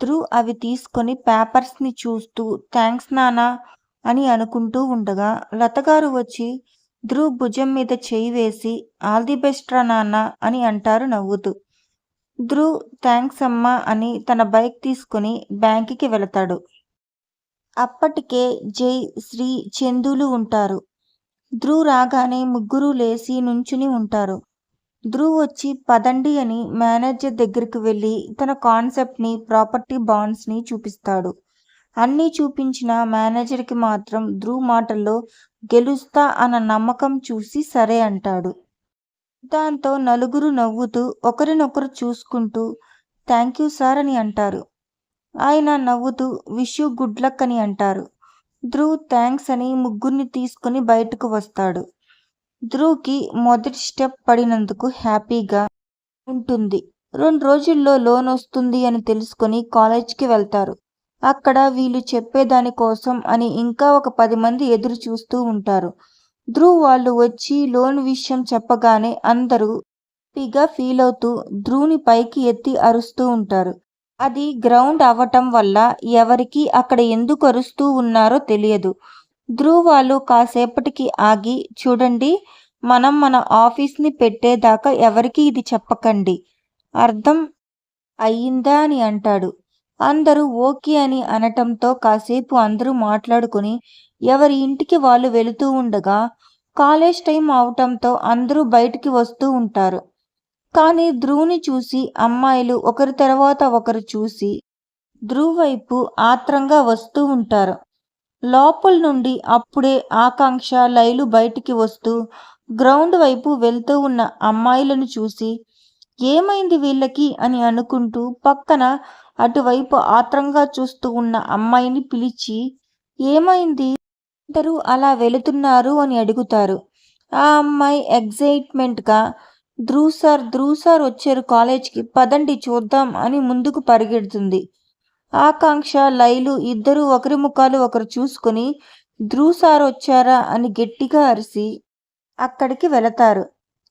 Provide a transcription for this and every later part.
ధ్రువ్ అవి తీసుకొని పేపర్స్ని చూస్తూ థ్యాంక్స్ నానా అని అనుకుంటూ ఉండగా లతగారు వచ్చి ధ్రువ్ భుజం మీద చేయి వేసి ఆల్ ది బెస్ట్ రా నాన్న అని అంటారు నవ్వుతూ. ధ్రువ్ థ్యాంక్స్ అమ్మా అని తన బైక్ తీసుకుని బ్యాంకుకి వెళతాడు. అప్పటికే జై శ్రీ చందులు ఉంటారు. ధ్రువ్ రాగానే ముగ్గురు లేచి నుంచుని ఉంటారు. ధ్రువ్ వచ్చి పదండి అని మేనేజర్ దగ్గరికి వెళ్ళి తన కాన్సెప్ట్ని ప్రాపర్టీ బాండ్స్ని చూపిస్తాడు. అన్నీ చూపించిన మేనేజర్కి మాత్రం ధ్రువ్ మాటల్లో గెలుస్తా అన్న నమ్మకం చూసి సరే అంటాడు. దాంతో నలుగురు నవ్వుతూ ఒకరినొకరు చూసుకుంటూ థ్యాంక్ యూ సార్ అని అంటారు. ఆయన నవ్వుతూ విష్ యూ గుడ్ లక్ అని అంటారు. ధ్రువ్ థ్యాంక్స్ అని ముగ్గురిని తీసుకుని బయటకు వస్తాడు. ధ్రువ్కి మొదటి స్టెప్ పడినందుకు హ్యాపీగా ఉంటుంది. రెండు రోజుల్లో లోన్ వస్తుంది అని తెలుసుకొని కాలేజ్కి వెళ్తారు. అక్కడ వీళ్ళు చెప్పేదాని కోసం అని ఇంకా ఒక పది మంది ఎదురు చూస్తూ ఉంటారు. ధ్రువ్ వాళ్ళు వచ్చి లోన్ విషయం చెప్పగానే అందరూ హ్యాపీగా ఫీల్ అవుతూ ధ్రువ్ని పైకి ఎత్తి అరుస్తూ ఉంటారు. అది గ్రౌండ్ అవ్వటం వల్ల ఎవరికి అక్కడ ఎందుకు అరుస్తూ ఉన్నారో తెలియదు. ధ్రువాలు కాసేపటికి ఆగి చూడండి మనం మన ఆఫీస్ని పెట్టేదాకా ఎవరికి ఇది చెప్పకండి. అర్థం అయ్యిందా అని అంటాడు. అందరూ ఓకే అని అనటంతో కాసేపు అందరూ మాట్లాడుకుని ఎవరి ఇంటికి వాళ్ళు వెళుతూ ఉండగా కాలేజ్ టైం అవటంతో అందరూ బయటికి వస్తూ ఉంటారు. కానీ ధ్రువుని చూసి అమ్మాయిలు ఒకరి తర్వాత ఒకరు చూసి ధ్రువ్ వైపు ఆత్రంగా వస్తూ ఉంటారు. లోపల నుండి అప్పుడే ఆకాంక్ష లైలు బయటికి వస్తూ గ్రౌండ్ వైపు వెళ్తూ ఉన్న అమ్మాయిలను చూసి ఏమైంది వీళ్ళకి? అని అనుకుంటూ పక్కన అటువైపు ఆత్రంగా చూస్తూ ఉన్న అమ్మాయిని పిలిచి ఏమైంది? అందరూ అలా వెళుతున్నారు? అని అడుగుతారు. ఆ అమ్మాయి ఎగ్జైట్మెంట్గా ధ్రువ్ సార్ ధ్రువ్ సార్ వచ్చారు కాలేజ్కి పదండి చూద్దాం అని ముందుకు పరిగెడుతుంది. ఆకాంక్ష లైలు ఇద్దరూ ఒకరి ముఖాలు ఒకరు చూసుకుని ధ్రువ్ సార్ వచ్చారా? అని గట్టిగా అరిసి అక్కడికి వెళతారు.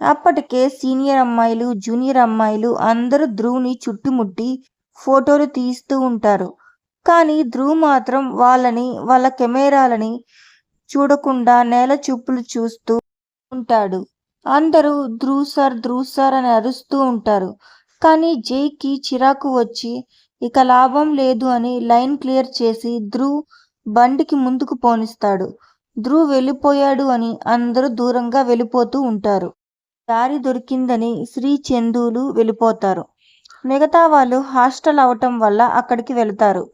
అప్పటికే సీనియర్ అమ్మాయిలు జూనియర్ అమ్మాయిలు అందరూ ధ్రువ్ని చుట్టుముట్టి ఫోటోలు తీస్తూ ఉంటారు. కానీ ధ్రువ్ మాత్రం వాళ్ళని వాళ్ళ కెమెరాలని చూడకుండా నేల చూపులు చూస్తూ ఉంటాడు. అందరూ ధ్రువ్ సార్ ధ్రువ్ సార్ అని అరుస్తూ ఉంటారు. కానీ జైకి చిరాకు వచ్చి ఇక లాభం లేదు అని లైన్ క్లియర్ చేసి ధ్రువ్ బండికి ముందుకు పోనిస్తాడు. ధ్రువ్ వెళ్ళిపోయాడు అని అందరూ దూరంగా వెళ్ళిపోతూ ఉంటారు. దారి దొరికిందని శ్రీ చందులు వెళ్ళిపోతారు. మిగతా వాళ్ళు హాస్టల్ అవటం వల్ల అక్కడికి వెళ్తారు.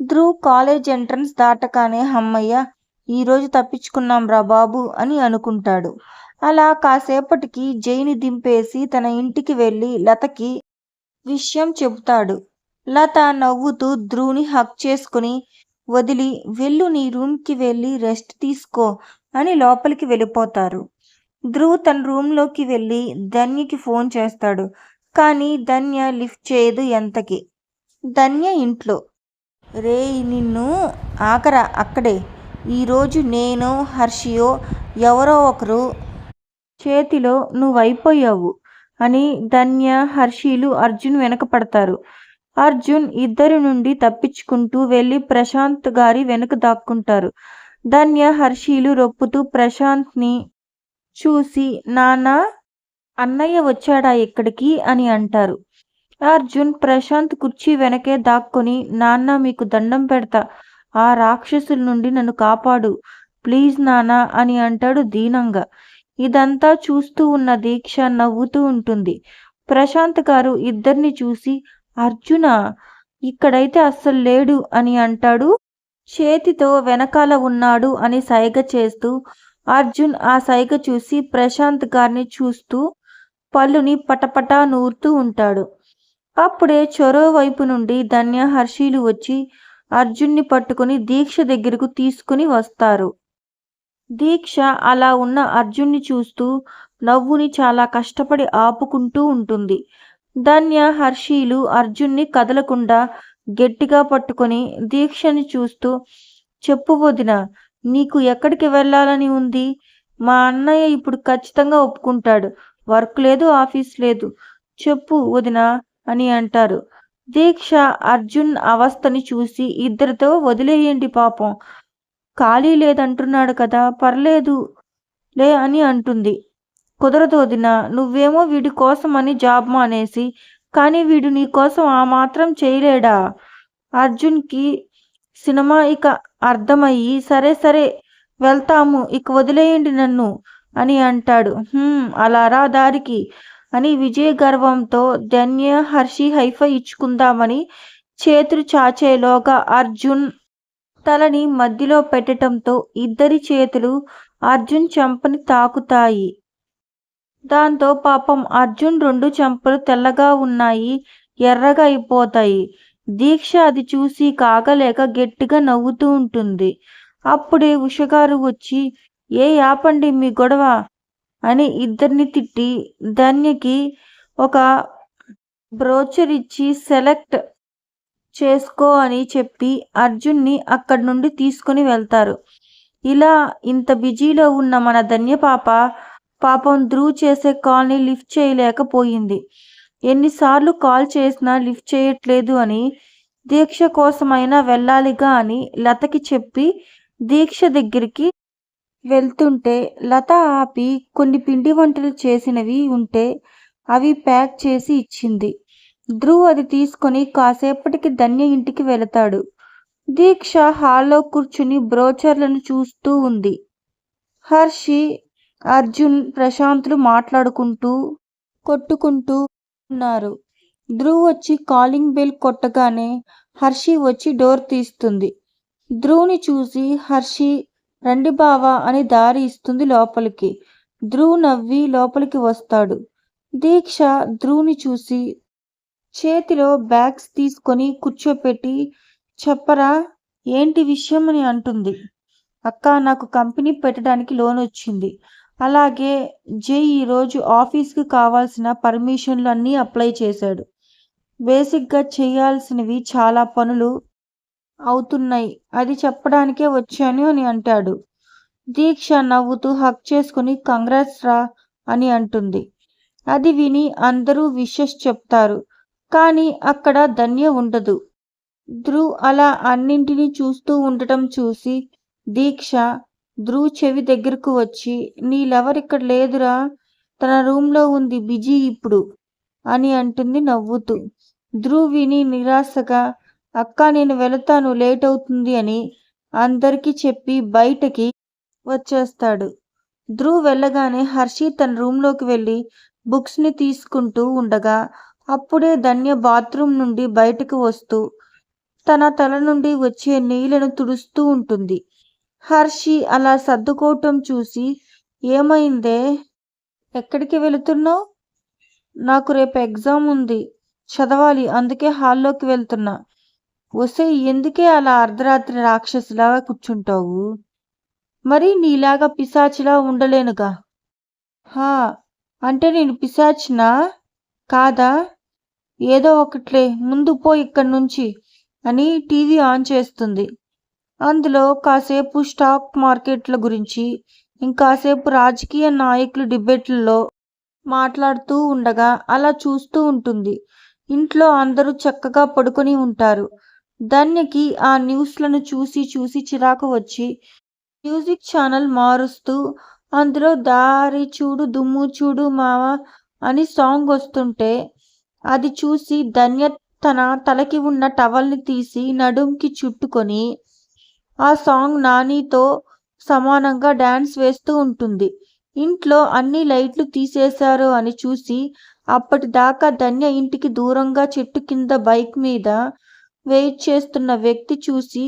ధ్రువ్ కాలేజ్ ఎంట్రన్స్ దాటగానే హమ్మయ్య ఈరోజు తప్పించుకున్నాం రా బాబు అని అనుకుంటాడు. అలా కాసేపటికి జైని దింపేసి తన ఇంటికి వెళ్ళి లతకి విషయం చెబుతాడు. లత నవ్వుతూ ధ్రువుని హక్ చేసుకుని వదిలి వెళ్ళు నీ రూమ్కి వెళ్ళి రెస్ట్ తీసుకో అని లోపలికి వెళ్ళిపోతారు. ధ్రువ్ తన రూమ్లోకి వెళ్ళి ధన్యకి ఫోన్ చేస్తాడు కానీ ధన్య లిఫ్ట్ చేయదు ఎంతకి. ధన్య ఇంట్లో రే నిన్ను ఆకరా అక్కడే ఈరోజు నేను హర్షియో ఎవరో ఒకరు చేతిలో నువ్వైపోయావు అని ధన్య హర్షిలు అర్జున్ వెనక పడతారు. అర్జున్ ఇద్దరి నుండి తప్పించుకుంటూ వెళ్ళి ప్రశాంత్ గారి వెనుక దాక్కుంటారు. ధన్య హర్షిలు రొప్పుతూ ప్రశాంత్ని చూసి నాన్న అన్నయ్య వచ్చాడా ఇక్కడికి అని అంటారు. అర్జున్ ప్రశాంత్ కుర్చీ వెనకే దాక్కుని నాన్న మీకు దండం పెడతా. ఆ రాక్షసుల నుండి నన్ను కాపాడు. ప్లీజ్ నాన్న అని అంటాడు దీనంగా. ఇదంతా చూస్తూ ఉన్న దీక్ష నవ్వుతూ ఉంటుంది. ప్రశాంత్ గారు ఇద్దరిని చూసి అర్జున ఇక్కడైతే అస్సలు లేడు అని అంటాడు. చేతితో వెనకాల ఉన్నాడు అని సైగ చేస్తూ అర్జున్ ఆ సైగ చూసి ప్రశాంత్ గారిని చూస్తూ పళ్ళుని పటపటా నూరుతూ ఉంటాడు. అప్పుడే చొరవ వైపు నుండి ధన్య హర్షీలు వచ్చి అర్జున్ని పట్టుకుని దీక్ష దగ్గరకు తీసుకుని వస్తారు. దీక్ష అలా ఉన్న అర్జున్ని చూస్తూ నవ్వుని చాలా కష్టపడి ఆపుకుంటూ ఉంటుంది. ధన్య హర్షీలు అర్జున్ని కదలకుండా గట్టిగా పట్టుకొని దీక్షని చూస్తూ చెప్పు వదిన నీకు ఎక్కడికి వెళ్ళాలని ఉంది? మా అన్నయ్య ఇప్పుడు ఖచ్చితంగా ఒప్పుకుంటాడు. వర్క్ లేదు ఆఫీస్ లేదు. చెప్పు వదిన అని అంటారు. దీక్ష అర్జున్ అవస్థని చూసి ఇద్దరితో వదిలేయండి పాపం. ఖాళీ లేదంటున్నాడు కదా పర్లేదు లే అని అంటుంది. కుదరదు వదిన నువ్వేమో వీడి కోసమని జాబ్ మానేసి కానీ వీడు నీ కోసం ఆ మాత్రం చేయలేడా? అర్జున్కి సినిమా ఇక అర్థమయ్యి సరే సరే వెళ్తాము ఇక వదిలేయండి నన్ను అని అంటాడు. అలా రా దారికి అని విజయ గర్వంతో ధన్య హర్షి హైఫై ఇచ్చుకుందామని చేతులు చాచేలోగా అర్జున్ తలని మధ్యలో పెట్టడంతో ఇద్దరి చేతులు అర్జున్ చెంపని తాకుతాయి. దాంతో పాపం అర్జున్ రెండు చెంపలు తెల్లగా ఉన్నాయి ఎర్రగా అయిపోతాయి. దీక్ష అది చూసి కాగలేక గట్టిగా నవ్వుతూ ఉంటుంది. అప్పుడే ఉషగారు వచ్చి ఏ ఆపండి మీ గొడవ అని ఇద్దరిని తిట్టి ధన్యకి ఒక బ్రోచర్ ఇచ్చి సెలెక్ట్ చేసుకో అని చెప్పి అర్జున్ని అక్కడి నుండి తీసుకుని వెళ్తారు. ఇలా ఇంత బిజీలో ఉన్న మన ధన్య పాప పాపం ధ్రువ్ చేసే కాల్ని లిఫ్ట్ చేయలేకపోయింది. ఎన్నిసార్లు కాల్ చేసినా లిఫ్ట్ చేయట్లేదు అని దీక్ష కోసమైనా వెళ్ళాలిగా అని లతకి చెప్పి దీక్ష దగ్గరికి వెళ్తుంటే లత ఆపి కొన్ని పిండి వంటలు చేసినవి ఉంటే అవి ప్యాక్ చేసి ఇచ్చింది. ధ్రువ్ అది తీసుకొని కాసేపటికి ధన్య ఇంటికి వెళతాడు. దీక్ష హాల్లో కూర్చుని బ్రోచర్లను చూస్తూ ఉంది. హర్షి అర్జున్ ప్రశాంత్లు మాట్లాడుకుంటూ కొట్టుకుంటూ ఉన్నారు. ధ్రువ్ వచ్చి కాలింగ్ బెల్ కొట్టగానే హర్షి వచ్చి డోర్ తీస్తుంది. ధ్రువ్ని చూసి హర్షి రండి బావా అని దారి ఇస్తుంది లోపలికి. ధ్రువ్ నవ్వి లోపలికి వస్తాడు. దీక్ష ధ్రువ్ని చూసి చేతిలో బ్యాగ్స్ తీసుకొని కూర్చోపెట్టి చెప్పరా? ఏంటి విషయం అని అంటుంది. అక్క నాకు కంపెనీ పెట్టడానికి లోన్ వచ్చింది అలాగే జై ఈరోజు ఆఫీస్కి కావాల్సిన పర్మిషన్లు అన్నీ అప్లై చేశాడు. బేసిక్గా చేయాల్సినవి చాలా పనులు అవుతున్నాయి. అది చెప్పడానికే వచ్చాను అని అంటాడు. దీక్ష నవ్వుతూ హక్ చేసుకుని కంగ్రాట్స్ రా అని అంటుంది. అది విని అందరూ విషెస్ చెప్తారు. కానీ అక్కడ ధన్య ఉండదు. ధ్రువ్ అలా అన్నింటినీ చూస్తూ ఉండటం చూసి దీక్ష ధ్రువ్ చెవి దగ్గరకు వచ్చి నీ లవర్ ఇక్కడ లేదురా? తన రూమ్లో ఉంది బిజీ ఇప్పుడు అని అంటుంది నవ్వుతూ. ధ్రువ్ విని నిరాశగా అక్క నేను వెళతాను లేట్ అవుతుంది అని అందరికీ చెప్పి బయటకి వచ్చేస్తాడు. ధ్రువ్ వెళ్ళగానే హర్షి తన రూమ్లోకి వెళ్ళి బుక్స్ని తీసుకుంటూ ఉండగా అప్పుడే ధన్య బాత్రూమ్ నుండి బయటకు వస్తూ తన తల నుండి వచ్చే నీళ్ళను తుడుస్తూ ఉంటుంది. హర్షి అలా సర్దుకోవటం చూసి ఏమైందే? ఎక్కడికి వెళుతున్నావు? నాకు రేపు ఎగ్జామ్ ఉంది చదవాలి అందుకే హాల్లోకి వెళ్తున్నా. వసే ఎందుకే అలా అర్ధరాత్రి రాక్షసులాగా కూర్చుంటావు? మరి నీలాగా పిశాచిలా ఉండలేనుగా. హా అంటే నేను పిశాచినా? కాదా? ఏదో ఒకట్లే ముందు పో ఇక్కడి నుంచి అని టీవీ ఆన్ చేస్తుంది. అందులో కాసేపు స్టాక్ మార్కెట్ల గురించి ఇంకాసేపు రాజకీయ నాయకులు డిబేట్లలో మాట్లాడుతూ ఉండగా అలా చూస్తూ ఉంటుంది. ఇంట్లో అందరూ చక్కగా పడుకొని ఉంటారు. ధన్యకి ఆ న్యూస్లను చూసి చూసి చిరాకు వచ్చి మ్యూజిక్ ఛానల్ మారుస్తూ అందులో దారి చూడు దుమ్ము చూడు మావ అని సాంగ్ వస్తుంటే అది చూసి ధన్య తన తలకి ఉన్న టవల్ని తీసి నడుంకి చుట్టుకొని ఆ సాంగ్ నానితో సమానంగా డ్యాన్స్ వేస్తూ ఉంటుంది. ఇంట్లో అన్ని లైట్లు తీసేశారు అని చూసి అప్పటిదాకా ధన్య ఇంటికి దూరంగా చెట్టు కింద బైక్ మీద వెయిట్ చేస్తున్న వ్యక్తి చూసి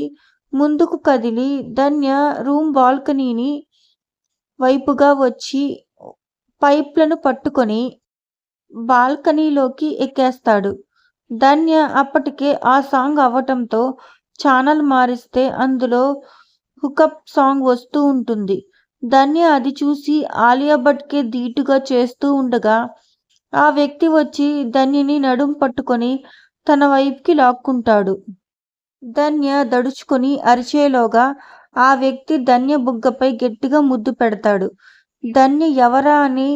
ముందుకు కదిలి ధన్య రూమ్ బాల్కనీని వైపుగా వచ్చి పైప్లను పట్టుకొని బాల్కనీలోకి ఎక్కేస్తాడు. ధన్య అప్పటికే ఆ సాంగ్ అవ్వటంతో ఛానల్ మారిస్తే అందులో హుకప్ సాంగ్ వస్తూ ఉంటుంది. ధన్య అది చూసి ఆలియా భట్కే ధీటుగా చేస్తూ ఉండగా ఆ వ్యక్తి వచ్చి ధన్యని నడుం పట్టుకొని తన వైపుకి లాక్కుంటాడు. ధన్య దడుచుకొని అరిచేలోగా ఆ వ్యక్తి ధన్య బుగ్గపై గట్టిగా ముద్దు పెడతాడు. ధన్య ఎవరా అని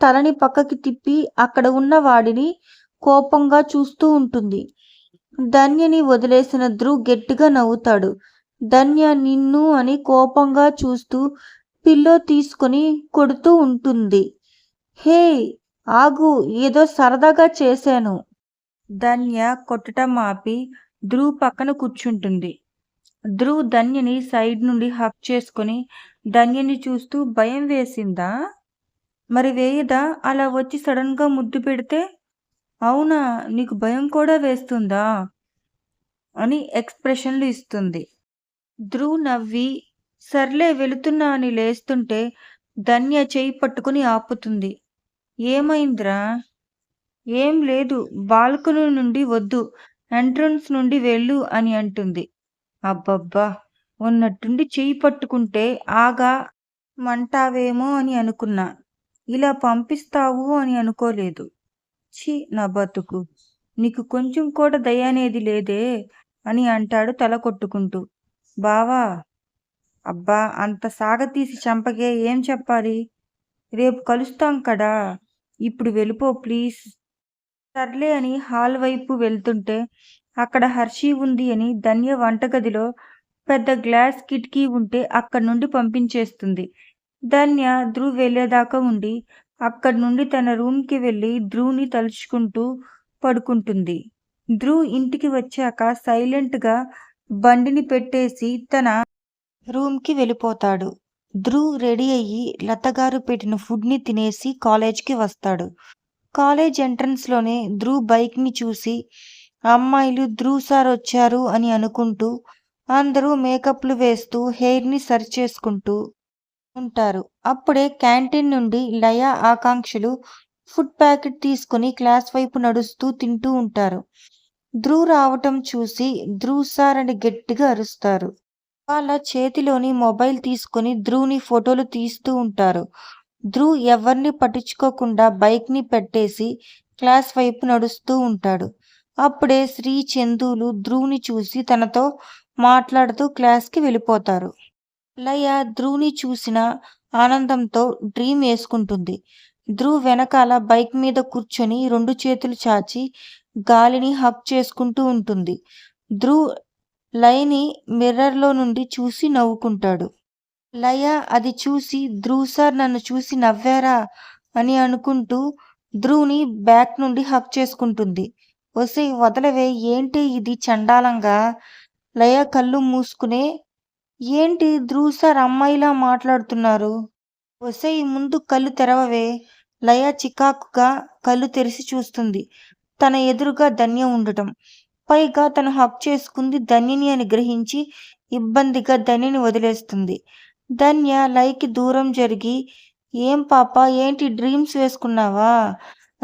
తలని పక్కకి తిప్పి అక్కడ ఉన్న వాడిని కోపంగా చూస్తూ ఉంటుంది. ధన్యని వదిలేసిన ధ్రువ్ గట్టిగా నవ్వుతాడు. ధన్య నిన్ను అని కోపంగా చూస్తూ పిల్లో తీసుకుని కొడుతూ ఉంటుంది. హే ఆగు ఏదో సరదాగా చేశాను. ధన్య కొట్టడం ఆపి ధ్రువ్ పక్కన కూర్చుంటుంది. ధ్రువ్ ధన్యని సైడ్ నుండి హక్ చేసుకుని ధన్యని చూస్తూ భయం వేసిందా? మరి వేయదా? అలా వచ్చి సడన్గా ముద్దు పెడితే అవునా? నీకు భయం కూడా వేస్తుందా? అని ఎక్స్ప్రెషన్లు ఇస్తుంది. ధ్రువ్ నవ్వి సర్లే వెళుతున్నా అని లేస్తుంటే ధన్య చేయి పట్టుకుని ఆపుతుంది. ఏమైందిరా? ఏం లేదు బాల్కనీ నుండి వద్దు ఎంట్రన్స్ నుండి వెళ్ళు అని అంటుంది. అబ్బబ్బా! ఉన్నట్టుండి చేయి పట్టుకుంటే ఆగా మంటావేమో అని అనుకున్నా. ఇలా పంపిస్తావు అని అనుకోలేదు. ఛీ నా బతుకు. నీకు కొంచెం కూడా దయ అనేది లేదే అని అంటాడు తల కొట్టుకుంటూ. బావా! అబ్బా! అంత సాగతీసి చంపకే ఏం చెప్పాలి? రేపు కలుస్తాం కదా! ఇప్పుడు వెళ్ళిపో ప్లీజ్. సర్లే అని హాల్ వైపు వెళ్తుంటే అక్కడ హర్షి ఉంది అని ధన్య వంటగదిలో పెద్ద గ్లాస్ కిటికీ ఉంటే అక్కడి నుండి పంపించేస్తుంది. ధన్య ధ్రువ్ వెళ్ళేదాకా ఉండి అక్కడి నుండి తన రూమ్కి వెళ్ళి ధ్రువ్ని తలుచుకుంటూ పడుకుంటుంది. ధ్రువ్ ఇంటికి వచ్చాక సైలెంట్గా బండిని పెట్టేసి తన రూమ్కి వెళ్ళిపోతాడు. ధ్రువ్ రెడీ అయ్యి లతగారు పెట్టిన ఫుడ్ని తినేసి కాలేజ్కి వస్తాడు. కాలేజ్ ఎంట్రన్స్లోనే ధ్రువ్ బైక్ని చూసి అమ్మాయిలు ధ్రువ్ సార్ వచ్చారు అని అనుకుంటూ అందరూ మేకప్లు వేస్తూ హెయిర్ని సరి చేసుకుంటూ ఉంటారు. అప్పుడే క్యాంటీన్ నుండి లయ ఆకాంక్షలు ఫుడ్ ప్యాకెట్ తీసుకుని క్లాస్ వైపు నడుస్తూ తింటూ ఉంటారు. ధ్రువ్ రావటం చూసి ధ్రువ్ సార్ అని గట్టిగా అరుస్తారు. వాళ్ళ చేతిలోని మొబైల్ తీసుకుని ధ్రువ్ని ఫోటోలు తీస్తూ ఉంటారు. ధ్రువ్ ఎవరిని పట్టించుకోకుండా బైక్ని పెట్టేసి క్లాస్ వైపు నడుస్తూ ఉంటాడు. అప్పుడే శ్రీ చందులు ధ్రువ్ని చూసి తనతో మాట్లాడుతూ క్లాస్కి వెళ్ళిపోతారు. లయ ధ్రువ్ని చూసిన ఆనందంతో డ్రీమ్ వేసుకుంటుంది. ధ్రువ్ వెనకాల బైక్ మీద కూర్చొని రెండు చేతులు చాచి గాలిని హక్ చేసుకుంటూ ఉంటుంది. ధ్రువ్ లయని మిర్రర్లో నుండి చూసి నవ్వుకుంటాడు. లయ అది చూసి ధ్రువ్ సార్ నన్ను చూసి నవ్వారా అని అనుకుంటూ ధ్రువ్ని బ్యాక్ నుండి హక్ చేసుకుంటుంది. వసే వదలవే ఏంటి ఇది చండాలంగా? లయ కళ్ళు మూసుకునే ఏంటి ధ్రువ్ సార్ అమ్మాయిలా మాట్లాడుతున్నారు? ఒసే ముందు కళ్ళు తెరవవే. లయ చికాకుగా కళ్ళు తెరిచి చూస్తుంది. తన ఎదురుగా ధన్య ఉండటం. పైగా తను హక్ చేసుకుంది ధన్యని అని గ్రహించి ఇబ్బందిగా ధన్యని వదిలేస్తుంది. ధన్య లైకి దూరం జరిగి ఏం పాప ఏంటి డ్రీమ్స్ వేసుకున్నావా?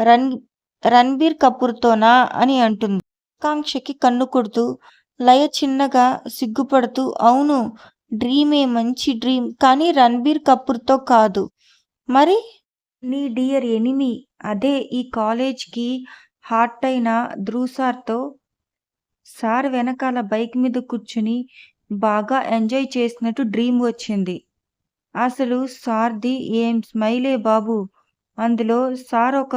రన్ రణ్బీర్ కపూర్తోనా? అని అంటుంది. ఆకాంక్షకి కన్ను కొడుతూ లయ చిన్నగా సిగ్గుపడుతూ అవును డ్రీమే మంచి డ్రీమ్ కానీ రణబీర్ కపూర్తో కాదు. మరి నీ డియర్ ఎనిమి అదే ఈ కాలేజ్కి హాట్ అయిన ధ్రువ్ సార్తో సార్ వెనకాల బైక్ మీద కూర్చుని బాగా ఎంజాయ్ చేసినట్టు డ్రీమ్ వచ్చింది. అసలు సార్ది ఏం స్మైలే బాబు. అందులో సార్ ఒక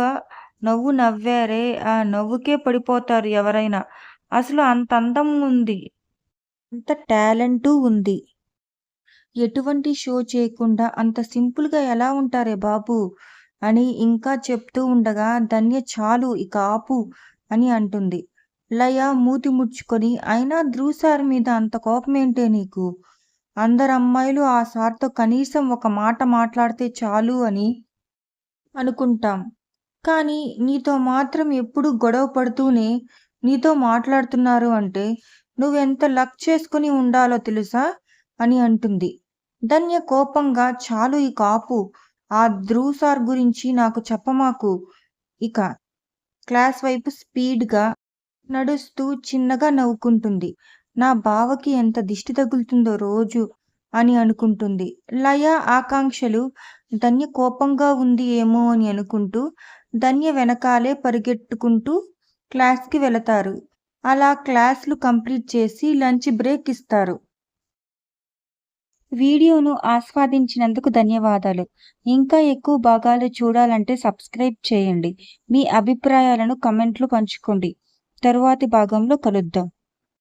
నవ్వు నవ్వారే ఆ నవ్వుకే పడిపోతారు ఎవరైనా. అసలు అంత అందం ఉంది. అంత టాలెంటు ఉంది. ఎటువంటి షో చేయకుండా అంత సింపుల్గా ఎలా ఉంటారే బాబు? అని ఇంకా చెప్తూ ఉండగా ధన్య చాలు ఇక ఆపు అని అంటుంది. లయ మూతి ముడుచుకొని అయినా ధ్రువ్ సార్ మీద అంత కోపం ఏంటే నీకు? అందరు అమ్మాయిలు ఆ సార్తో కనీసం ఒక మాట మాట్లాడితే చాలు అని అనుకుంటాం. కానీ నీతో మాత్రం ఎప్పుడు గొడవ పడుతూనే నీతో మాట్లాడుతున్నారు అంటే నువ్వెంత లక్ చేసుకుని ఉండాలో తెలుసా? అని అంటుంది. ధన్య కోపంగా చాలు ఈ కాపు. ఆ ధ్రువ్ సార్ గురించి నాకు చెప్పమాకు. ఇక క్లాస్ వైపు స్పీడ్గా నడుస్తూ చిన్నగా నవ్వుకుంటుంది. నా బావకి ఎంత దిష్టి తగులుతుందో రోజు అని అనుకుంటుంది. లయ ఆకాంక్షలు ధన్య కోపంగా ఉంది ఏమో అని అనుకుంటూ ధన్య వెనకాలే పరిగెట్టుకుంటూ క్లాస్కి వెళతారు. అలా క్లాస్లు కంప్లీట్ చేసి లంచ్ బ్రేక్ ఇస్తారు. వీడియోను ఆస్వాదించినందుకు ధన్యవాదాలు. ఇంకా ఎక్కువ భాగాలు చూడాలంటే సబ్స్క్రైబ్ చేయండి. మీ అభిప్రాయాలను కమెంట్లు పంచుకోండి. తరువాతి భాగంలో కలుద్దాం.